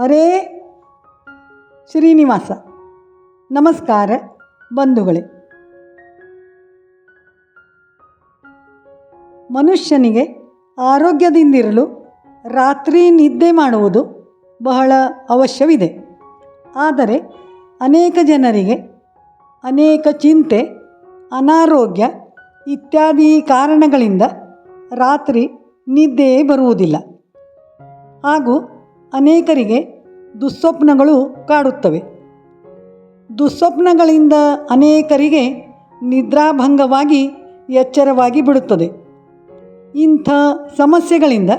ಹರೇ ಶ್ರೀನಿವಾಸ. ನಮಸ್ಕಾರ ಬಂಧುಗಳೇ. ಮನುಷ್ಯನಿಗೆ ಆರೋಗ್ಯದಿಂದಿರಲು ರಾತ್ರಿ ನಿದ್ದೆ ಮಾಡುವುದು ಬಹಳ ಅವಶ್ಯವಿದೆ. ಆದರೆ ಅನೇಕ ಜನರಿಗೆ ಅನೇಕ ಚಿಂತೆ, ಅನಾರೋಗ್ಯ ಇತ್ಯಾದಿ ಕಾರಣಗಳಿಂದ ರಾತ್ರಿ ನಿದ್ದೆಯೇ ಬರುವುದಿಲ್ಲ. ಹಾಗೂ ಅನೇಕರಿಗೆ ದುಸ್ವಪ್ನಗಳು ಕಾಡುತ್ತವೆ. ದುಸ್ವಪ್ನಗಳಿಂದ ಅನೇಕರಿಗೆ ನಿದ್ರಾಭಂಗವಾಗಿ ಎಚ್ಚರವಾಗಿ ಬಿಡುತ್ತದೆ. ಇಂಥ ಸಮಸ್ಯೆಗಳಿಂದ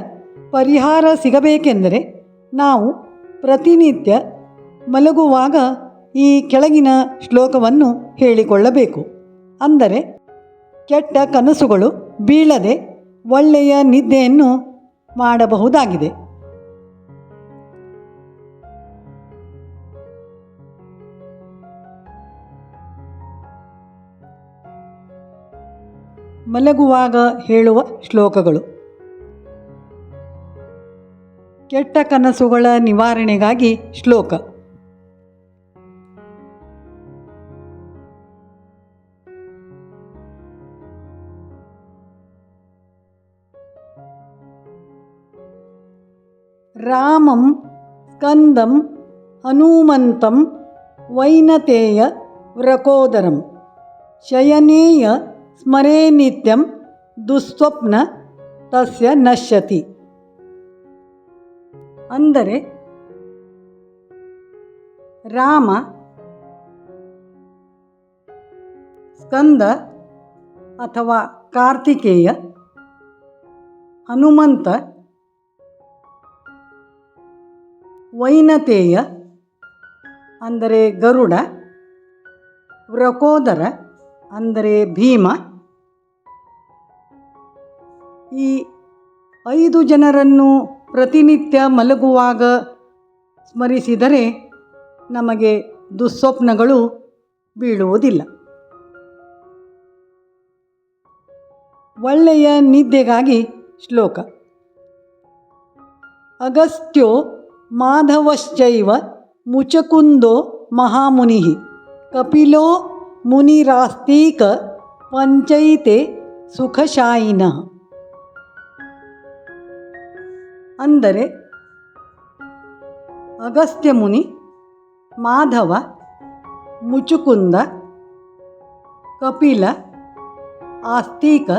ಪರಿಹಾರ ಸಿಗಬೇಕೆಂದರೆ ನಾವು ಪ್ರತಿನಿತ್ಯ ಮಲಗುವಾಗ ಈ ಕೆಳಗಿನ ಶ್ಲೋಕವನ್ನು ಹೇಳಿಕೊಳ್ಳಬೇಕು. ಅಂದರೆ, ಕೆಟ್ಟ ಕನಸುಗಳು ಬೀಳದೆ ಒಳ್ಳೆಯ ನಿದ್ದೆಯನ್ನು ಮಾಡಬಹುದಾಗಿದೆ. ಮಲಗುವಾಗ ಹೇಳುವ ಶ್ಲೋಕಗಳು. ಕೆಟ್ಟ ಕನಸುಗಳ ನಿವಾರಣೆಗಾಗಿ ಶ್ಲೋಕ. ರಾಮಂ ಸ್ಕಂದಂ ಹನುಮಂತಂ ವೈನತೇಯ ವ್ರಕೋದರಂ ಶಯನೇಯ ಸ್ಮರೇ ನಿತ್ಯಂ ದುಸ್ವಪ್ನ ತಸ್ಯ ನಶ್ಯತಿ. ಅಂದರೆ ರಾಮ ಸ್ಕಂದ ಅಥವಾ ಕಾರ್ತಿಕೇಯ ಹನುಮಂತ ವೈನತೇಯ ಅಂದರೆ ಗರುಡ ವ್ರಕೋದರ ಅಂದರೆ ಭೀಮ ಈ ಐದು ಜನರನ್ನು ಪ್ರತಿನಿತ್ಯ ಮಲಗುವಾಗ ಸ್ಮರಿಸಿದರೆ ನಮಗೆ ದುಸ್ವಪ್ನಗಳು ಬೀಳುವುದಿಲ್ಲ. ಒಳ್ಳೆಯ ನಿದ್ದೆಗಾಗಿ ಶ್ಲೋಕ. ಅಗಸ್ತ್ಯೋ ಮಾಧವಶ್ಚೈವ ಮುಚಕುಂದೋ ಮಹಾಮುನಿ ಕಪಿಲೋ ಮುನಿರಾಸ್ತೀಕ ಪಂಚೈತೆ ಸುಖಶಾಯಿನಃ. ಅಂದರೆ ಅಗಸ್ತ್ಯ ಮುನಿ ಮಾಧವ, ಮುಚುಕುಂದ, ಕಪಿಲ, ಆಸ್ತಿಕ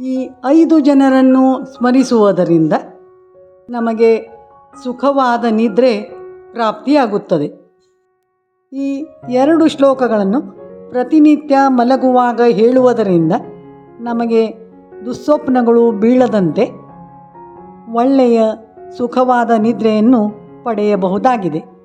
ಈ ಐದು ಜನರನ್ನು ಸ್ಮರಿಸುವುದರಿಂದ ನಮಗೆ ಸುಖವಾದ ನಿದ್ರೆ ಪ್ರಾಪ್ತಿಯಾಗುತ್ತದೆ. ಈ ಎರಡು ಶ್ಲೋಕಗಳನ್ನು ಪ್ರತಿನಿತ್ಯ ಮಲಗುವಾಗ ಹೇಳುವುದರಿಂದ ನಮಗೆ ದುಸ್ವಪ್ನಗಳು ಬೀಳದಂತೆ ಒಳ್ಳೆಯ ಸುಖವಾದ ನಿದ್ರೆಯನ್ನು ಪಡೆಯಬಹುದಾಗಿದೆ.